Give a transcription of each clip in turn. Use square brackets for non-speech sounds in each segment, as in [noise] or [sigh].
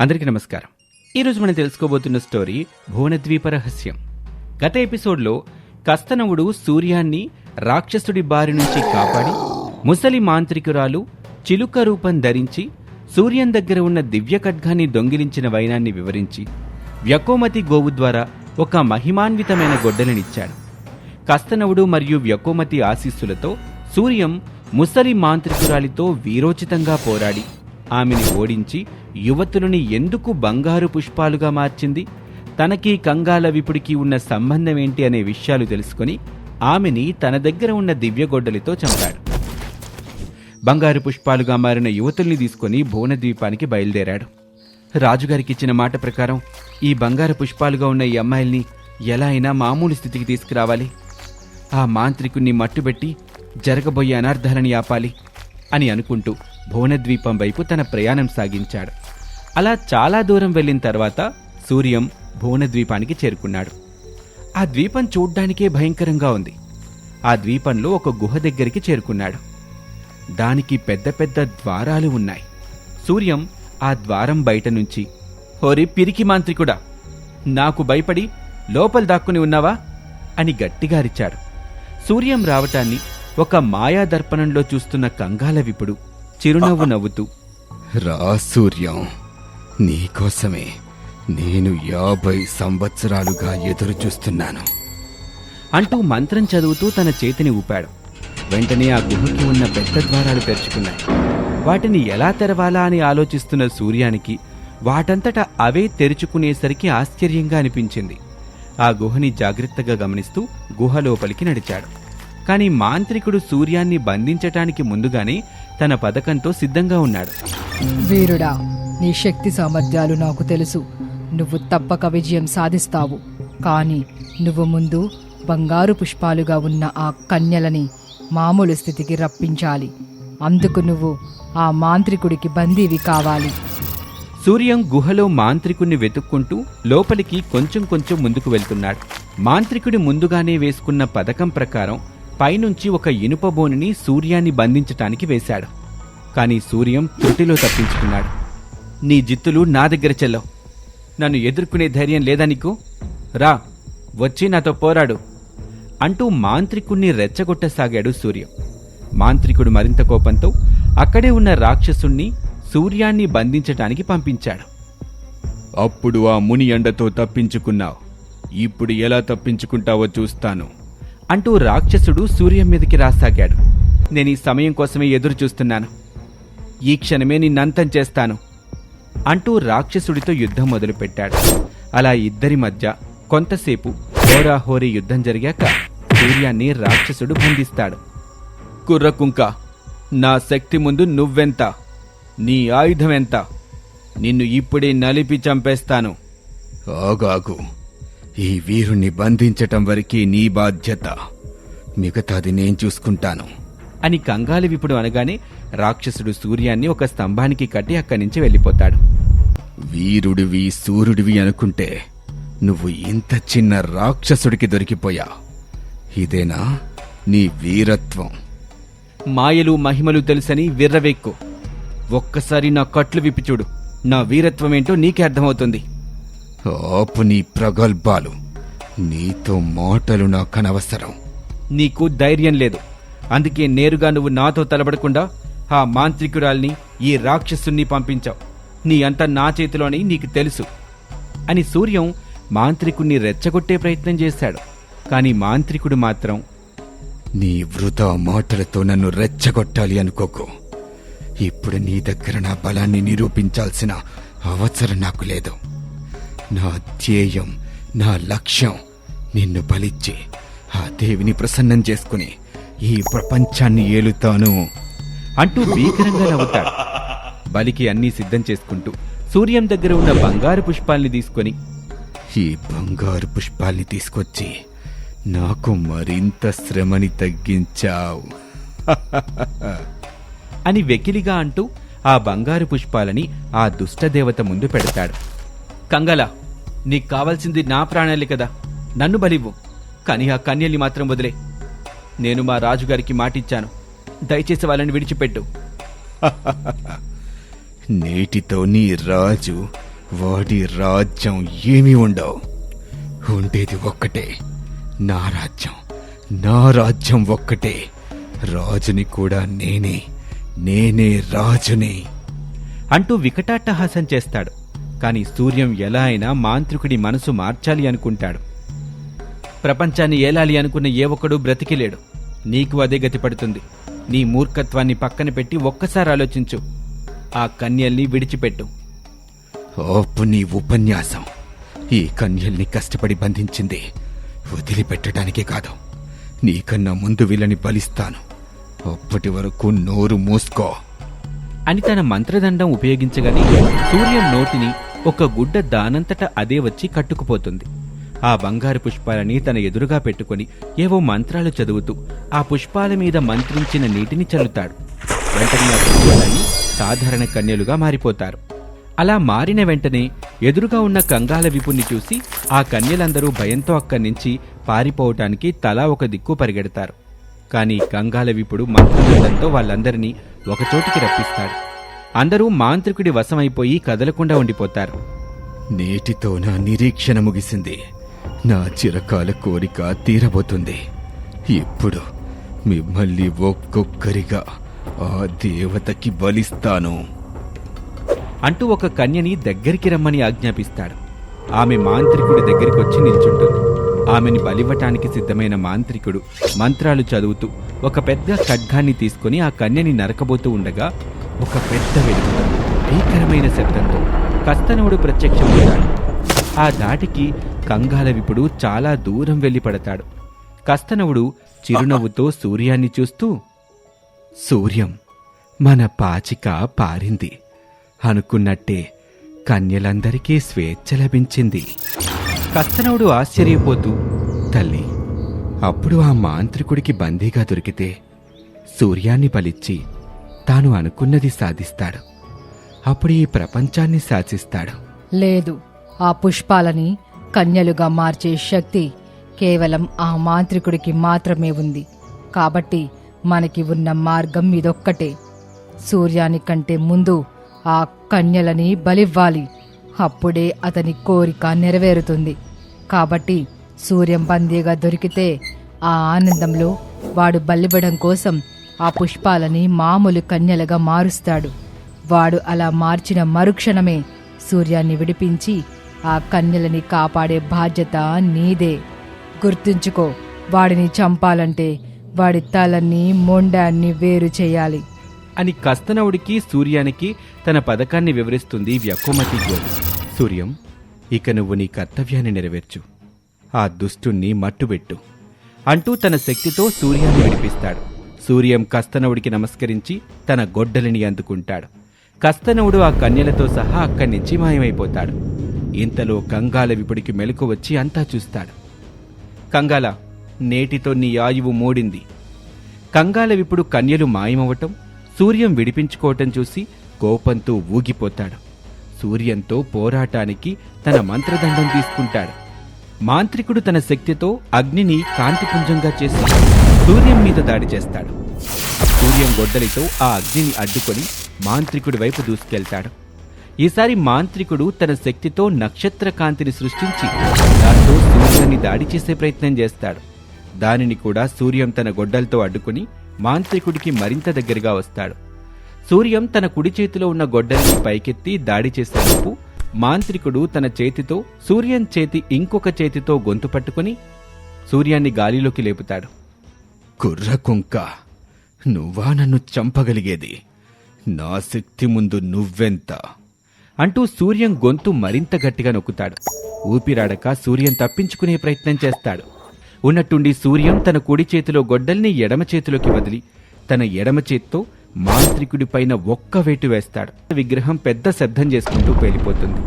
అందరికీ నమస్కారం. ఈరోజు మనం తెలుసుకోబోతున్న స్టోరీ భువనద్వీప రహస్యం. గత ఎపిసోడ్లో కస్తనవుడు సూర్యాన్ని రాక్షసుడి బారి నుంచి కాపాడి ముసలి మాంత్రికురాలు చిలుక రూపం ధరించి సూర్యం దగ్గర ఉన్న దివ్య ఖడ్గాన్ని దొంగిలించిన వైనాన్ని వివరించి వ్యకోమతి గోవు ద్వారా ఒక మహిమాన్వితమైన గొడ్డలనిచ్చాడు. కస్తనవుడు మరియు వ్యకోమతి ఆశీస్సులతో సూర్యం ముసలి మాంత్రికురాలితో వీరోచితంగా పోరాడి ఆమెని ఓడించి యువతులని ఎందుకు బంగారు పుష్పాలుగా మార్చింది? తనకి కంగాల విపుడికి ఉన్న సంబంధం ఏంటి అనే విషయాలు తెలుసుకొని ఆమెని తన దగ్గర ఉన్న దివ్యగొడ్డలితో చంపాడు. బంగారు పుష్పాలుగా మారిన యువతుల్ని తీసుకొని భువనద్వీపానికి బయలుదేరాడు. రాజుగారికి ఇచ్చిన మాట ప్రకారం ఈ బంగారు పుష్పాలుగా ఉన్న ఈ అమ్మాయిల్ని ఎలా అయినా మామూలు స్థితికి తీసుకురావాలి. ఆ మాంత్రికుణ్ణి మట్టుబెట్టి జరగబోయే అనార్థాలని ఆపాలి అని అనుకుంటూ భువనద్వీపం వైపు తన ప్రయాణం సాగించాడు. అలా చాలా దూరం వెళ్ళిన తర్వాత సూర్యం భువనద్వీపానికి చేరుకున్నాడు. ఆ ద్వీపం చూడ్డానికే భయంకరంగా ఉంది. ఆ ద్వీపంలో ఒక గుహ దగ్గరికి చేరుకున్నాడు. దానికి పెద్ద పెద్ద ద్వారాలు ఉన్నాయి. సూర్యం ఆ ద్వారం బయట నుంచి హోరి పిరికి మాంత్రికుడా నాకు భయపడి లోపల దాక్కుని ఉన్నావా? అని గట్టిగా అరిచాడు సూర్యం రావటాన్ని ఒక మాయా దర్పణంలో చూస్తున్న కంగాల విపుడు చిరునవ్వు నవ్వుతూ రా సూర్యం నీకోసమే నేను యాభై సంవత్సరాలుగా ఎదురు చూస్తున్నాను అంటూ మంత్రం చదువుతూ తన చేతిని ఊపాడు. వెంటనే ఆ గుహకి ఉన్న పెద్ద ద్వారాలు తెరుచుకున్నాయి. వాటిని ఎలా తెరవాలా అని ఆలోచిస్తున్న సూర్యానికి వాటంతట అవే తెరుచుకునేసరికి ఆశ్చర్యంగా అనిపించింది. ఆ గుహని జాగ్రత్తగా గమనిస్తూ గుహ లోపలికి నడిచాడు. కాని మాంత్రికుడు సూర్యాన్ని బంధించటానికి ముందుగానే తన పథకంతో సిద్ధంగా ఉన్నాడు. వీరుడా నీ శక్తి సామర్థ్యాలు నాకు తెలుసు. నువ్వు తప్పక విజయం సాధిస్తావు. కానీ నువ్వు ముందు బంగారు పుష్పాలుగా ఉన్న ఆ కన్యలని మామూలు స్థితికి రప్పించాలి. అందుకు నువ్వు ఆ మాంత్రికుడికి బందీవి కావాలి. సూర్యం గుహలో మాంత్రికుణ్ణి వెతుక్కుంటూ లోపలికి కొంచెం కొంచెం ముందుకు వెళ్తున్నాడు. మాంత్రికుడి ముందుగానే వేసుకున్న పథకం ప్రకారం పైనుంచి ఒక ఇనుప బోనిని సూర్యాన్ని బంధించటానికి వేశాడు. కానీ సూర్యం త్రుటిలో తప్పించుకున్నాడు. నీ జిత్తులు నా దగ్గర చెల్లవు. నన్ను ఎదుర్కొనే ధైర్యం లేదా నీకు? రా వచ్చి నాతో పోరాడు అంటూ మాంత్రికుణ్ణి రెచ్చగొట్టసాగాడు సూర్యం. మాంత్రికుడు మరింత కోపంతో అక్కడే ఉన్న రాక్షసుణ్ణి సూర్యాన్ని బంధించటానికి పంపించాడు. అప్పుడు ఆ ముని ఎండతో తప్పించుకున్నావు. ఇప్పుడు ఎలా తప్పించుకుంటావో చూస్తాను. అంటూ రాక్షసుడు సూర్యం మీదకి రాసాగాడు. నేను ఈ సమయం కోసమే ఎదురు చూస్తున్నాను. ఈ క్షణమే నిన్నంతం చేస్తాను అంటూ రాక్షసుడితో యుద్ధం మొదలుపెట్టాడు. అలా ఇద్దరి మధ్య కొంతసేపు హోరాహోరీ యుద్ధం జరిగాక సూర్యాన్ని రాక్షసుడు బంధిస్తాడు. కుర్రకుంక నా శక్తి ముందు నువ్వెంత? నీ ఆయుధం ఎంత? నిన్ను ఇప్పుడే నలిపి చంపేస్తాను. ఆగాగు. ఈ వీరుణ్ణి బంధించటం వరకే నీ బాధ్యత. మిగతాది నేను చూసుకుంటాను. అని కంగాలి విపుడు అనగానే రాక్షసుడు సూర్యాన్ని ఒక స్తంభానికి కట్టి అక్కడి నుంచి వెళ్ళిపోతాడు. వీరుడివి సూర్యుడివి అనుకుంటే నువ్వు ఇంత చిన్న రాక్షసుడికి దొరికిపోయా. ఇదేనా నీ వీరత్వం? మాయలు మహిమలు తెలుసని విర్రవెక్కు. ఒక్కసారి నా కట్లు విప్పి చూడు. నా వీరత్వమేంటో నీకే అర్థమవుతుంది. ఆపు నీ ప్రగల్భాలు. నీతో మాటలు నాకనవసరం. నీకు ధైర్యం లేదు. అందుకే నేరుగా నువ్వు నాతో తలబడకుండా ఆ మాంత్రికురాల్ని ఈ రాక్షసుని పంపించావు. నీ అంతా నా చేతిలోని నీకు తెలుసు. అని సూర్యం మాంత్రికుణ్ణి రెచ్చగొట్టే ప్రయత్నం చేశాడు. కాని మాంత్రికుడు మాత్రం నీ వృధా మాటలతో నన్ను రెచ్చగొట్టాలి అనుకోకు. ఇప్పుడు నీ దగ్గర నా బలాన్ని నిరూపించాల్సిన అవసరం నాకు లేదు. నా ధ్యేయం నా లక్ష్యం నిన్ను బలిచ్చి. ఆ దేవిని ప్రసన్నం చేసుకుని ఈ ప్రపంచాన్ని ఏలుతాను అంటూ భీకరంగా నవ్వుతాడు. బలికి అన్నీ సిద్ధం చేసుకుంటూ సూర్యం దగ్గర ఉన్న బంగారు పుష్పాల్ని తీసుకొని ఈ బంగారు పుష్పాల్ని తీసుకొచ్చి నాకు మరింత శ్రమని తగ్గించావు. [laughs] అని వెకిలిగా అంటూ ఆ బంగారు పుష్పాలని ఆ దుష్టదేవత ముందు పెడతాడు. కంగల నీకు కావాల్సింది నా ప్రాణాలే కదా. నన్ను బలివ్వు. కానీ ఆ కన్యల్ని మాత్రం వదిలే. నేను మా రాజుగారికి మాటిచ్చాను. దయచేసి వాళ్ళని విడిచిపెట్టు. [laughs] నేటితో నీ రాజు వాడి రాజ్యం ఏమీ ఉండవు. ఉండేది ఒక్కటే. నా రాజ్యం నా రాజ్యం ఒక్కటే. రాజుని కూడా నేనే. నేనే రాజుని. అంటూ వికటాట్టహాసం చేస్తాడు. కాని సూర్యం ఎలా అయినా మాంత్రికుడి మనసు మార్చాలి అనుకుంటాడు. ప్రపంచాన్ని ఏలాలి అనుకున్న ఏ ఒక్కడూ బ్రతికిలేడు. నీకు అదే గతి పడుతుంది. నీ మూర్ఖత్వాన్ని పక్కన పెట్టి ఒక్కసారి ఆలోచించు. ఆ కన్యల్ని విడిచిపెట్టు. ఓపు నీ ఉపన్యాసం. ఈ కన్యల్ని కష్టపడి బంధించింది వదిలిపెట్టడానికే కాదు. నీకన్నా ముందు వీళ్ళని బలిస్తాను. అప్పటి వరకు నోరు మూసుకో. అని తన మంత్రదండం ఉపయోగించగానే సూర్యం నోటిని ఒక గుడ్డ దానంతట అదే వచ్చి కట్టుకుపోతుంది. ఆ బంగారు పుష్పాలని తన ఎదురుగా పెట్టుకొని ఏవో మంత్రాలు చదువుతూ ఆ పుష్పాల మీద మంత్రించిన నీటిని చల్లుతాడు. వెంటనే ఆ పుష్పాలన్నీ సాధారణ కన్యలుగా మారిపోతారు. అలా మారిన వెంటనే ఎదురుగా ఉన్న కంగాల విపుణ్ణి చూసి ఆ కన్యలందరూ భయంతో అక్కడి నుంచి పారిపోవటానికి తలా ఒక దిక్కు పరిగెడతారు. కానీ కంగాల విపుడు మంత్రదండంతో వాళ్ళందరినీ ఒకచోటికి రప్పిస్తాడు. అందరూ మాంత్రికుడి వశమైపోయి కదలకుండా ఉండిపోతారు. నేటితో నా నిరీక్షణ ముగిసింది. నా చిరకాల కోరిక తీరబోతుంది. ఇప్పుడు మిమ్మల్ని ఒక్కొక్కరిగా ఆ దేవతకి బలిస్తాను. అంటూ ఒక కన్యని దగ్గరికి రమ్మని ఆజ్ఞాపిస్తాడు. ఆమె మాంత్రికుడి దగ్గరికి వచ్చి నిల్చుంటుంది. ఆమెని బలివ్వటానికి సిద్ధమైన మాంత్రికుడు మంత్రాలు చదువుతూ ఒక పెద్ద ఖడ్గాన్ని తీసుకుని ఆ కన్యని నరకబోతూ ఉండగా ఒక పెద్ద వెలుగు. భీకరమైన శబ్దంతో కస్తనవుడు ప్రత్యక్షమవుతాడు ఆ దాటికి కంగాలవిపుడు చాలా దూరం వెళ్ళి పడతాడు కస్తనవుడు చిరునవ్వుతో సూర్యాన్ని చూస్తూ సూర్యం మన పాచిక పారింది. అనుకున్నట్టే కన్యలందరికీ స్వేచ్ఛ లభించింది. కస్తనవుడు ఆశ్చర్యపోతూ తల్లి అప్పుడు ఆ మాంత్రికుడికి బందీగా దొరికితే సూర్యాన్ని బలిచ్చి తాను అనుకున్నది సాధిస్తాడు. అప్పుడు ఈ ప్రపంచాన్ని శాసిస్తాడు. లేదు ఆ పుష్పాలని కన్యలుగా మార్చే శక్తి కేవలం ఆ మాంత్రికుడికి మాత్రమే ఉంది. కాబట్టి మనకి ఉన్న మార్గం ఇదొక్కటే. సూర్యాని కంటే ముందు ఆ కన్యలని బలివ్వాలి. అప్పుడే అతని కోరిక నెరవేరుతుంది. కాబట్టి సూర్యం బందీగా దొరికితే ఆ ఆనందంలో వాడు బలివ్వడం కోసం ఆ పుష్పాలని మామూలు కన్యలుగా మారుస్తాడు. వాడు అలా మార్చిన మరుక్షణమే సూర్యాన్ని విడిపించి ఆ కన్యలని కాపాడే బాధ్యత నీదే. గుర్తుంచుకో వాడిని చంపాలంటే వాడి తలన్ని మొండాన్ని వేరు చేయాలి. అని కస్తనవుడికి సూర్యానికి తన పథకాన్ని వివరిస్తుంది వ్యకోమతి సూర్యం ఇక నువ్వు నీ కర్తవ్యాన్ని నెరవేర్చు. ఆ దుష్టుణ్ణి మట్టుబెట్టు. అంటూ తన శక్తితో సూర్యాన్ని విడిపిస్తాడు. సూర్యం కస్తనవుడికి నమస్కరించి తన గొడ్డలిని అందుకుంటాడు. కస్తనవుడు ఆ కన్యలతో సహా అక్కడి నుంచి మాయమైపోతాడు. ఇంతలో కంగాల విపుడికి మెలకు వచ్చి అంతా చూస్తాడు. కంగాల నేటితో నీ ఆయువు మూడింది. కంగాల విపుడు కన్యలు మాయమవటం సూర్యం విడిపించుకోవటం చూసి కోపంతో ఊగిపోతాడు. సూర్యంతో పోరాటానికి తన మంత్రదండం తీసుకుంటాడు. మాంత్రికుడు తన శక్తితో అగ్నిని కాంతిపుంజంగా చేస్తాడు. సూర్యం మీద దాడి చేస్తాడు. సూర్యం గొడ్డలితో ఆ అగ్నిని అడ్డుకొని మాంత్రికుడి వైపు దూసుకెళ్తాడు. ఈసారి మాంత్రికుడు తన శక్తితో నక్షత్ర కాంతిని సృష్టించి దాంతో సూర్యుని దాడి చేసే ప్రయత్నం చేస్తాడు. దానిని కూడా సూర్యం తన గొడ్డలతో అడ్డుకుని మాంత్రికుడికి మరింత దగ్గరగా వస్తాడు. సూర్యం తన కుడి చేతిలో ఉన్న గొడ్డలిని పైకెత్తి దాడి చేసేలోపు మాంత్రికుడు తన చేతితో సూర్యం చేతి ఇంకొక చేతితో గొంతు పట్టుకుని సూర్యాన్ని గాలిలోకి లేపుతాడు. కుర్ర కుంక నువ్వా నన్ను చంపగలిగేది? నా శక్తి ముందు నువ్వెంత? అంటూ సూర్యం గొంతు మరింత గట్టిగా నొక్కుతాడు. ఊపిరాడక సూర్యం తప్పించుకునే ప్రయత్నం చేస్తాడు. ఉన్నట్టుండి సూర్యం తన కుడి చేతిలో గొడ్డల్ని ఎడమ చేతిలోకి వదిలి తన ఎడమ చేత్తో మాంత్రికుడిపైన ఒక్క వేటు వేస్తాడు. విగ్రహం పెద్ద శబ్దం చేసుకుంటూ పేలిపోతుంది.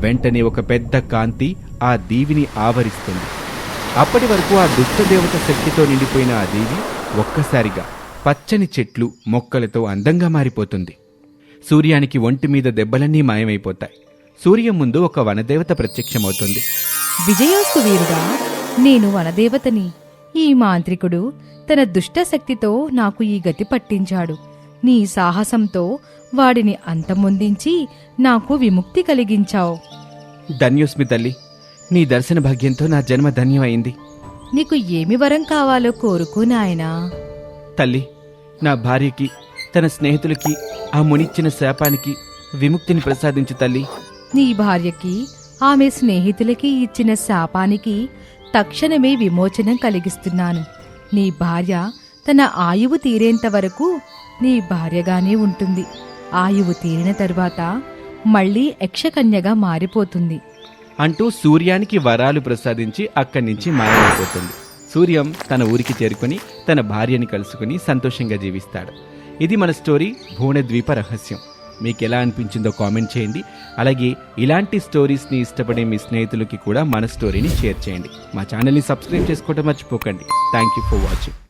వెంటనే ఒక పెద్ద కాంతి ఆ దీవిని ఆవరిస్తుంది. అప్పటి వరకు ఆ దుష్టదేవత శక్తితో నిండిపోయిన ఆ దేవి ఒక్కసారిగా పచ్చని చెట్లు మొక్కలతో అందంగా మారిపోతుంది. సూర్యానికి ఒంటి మీద దెబ్బలన్నీ మాయమైపోతాయి. సూర్యం ముందు ఒక వనదేవత ప్రత్యక్షమవుతుంది. విజయోస్తు వీరుడా నేను వనదేవతని. ఈ మాంత్రికుడు తన దుష్ట శక్తితో నాకు ఈ గతి పట్టించాడు. నీ సాహసంతో వాడిని అంతమొందించి నాకు విముక్తి కలిగించావు. ధన్యోస్మి తల్లి నీ దర్శన భాగ్యంతో నా జన్మ ధన్యమైంది. నీకు ఏమి వరం కావాలో కోరుకో నాయనా. తల్లి నా భార్యకి తన స్నేహితులకి ఆ మునిచ్చిన శాపానికి విముక్తిని ప్రసాదించు తల్లి. నీ భార్యకి ఆమె స్నేహితులకి ఇచ్చిన శాపానికి తక్షణమే విమోచనం కలిగిస్తున్నాను. నీ భార్య తన ఆయువు తీరేంత వరకు నీ భార్యగానే ఉంటుంది. ఆయువు తీరిన తర్వాత మళ్ళీ యక్షకన్యగా మారిపోతుంది. అంటూ సూర్యానికి వరాలు ప్రసాదించి అక్కడి నుంచి మాయమైపోతుంది. సూర్యం తన ఊరికి చేరుకొని తన భార్యని కలుసుకుని సంతోషంగా జీవిస్తాడు. ఇది మన స్టోరీ భువనద్వీప రహస్యం. మీకు ఎలా అనిపించిందో కామెంట్ చేయండి. అలాగే ఇలాంటి స్టోరీస్ని ఇష్టపడే మీ స్నేహితులకి కూడా మన స్టోరీని షేర్ చేయండి. మా ఛానల్ని సబ్స్క్రైబ్ చేసుకోవడం మర్చిపోకండి. Thank you for watching.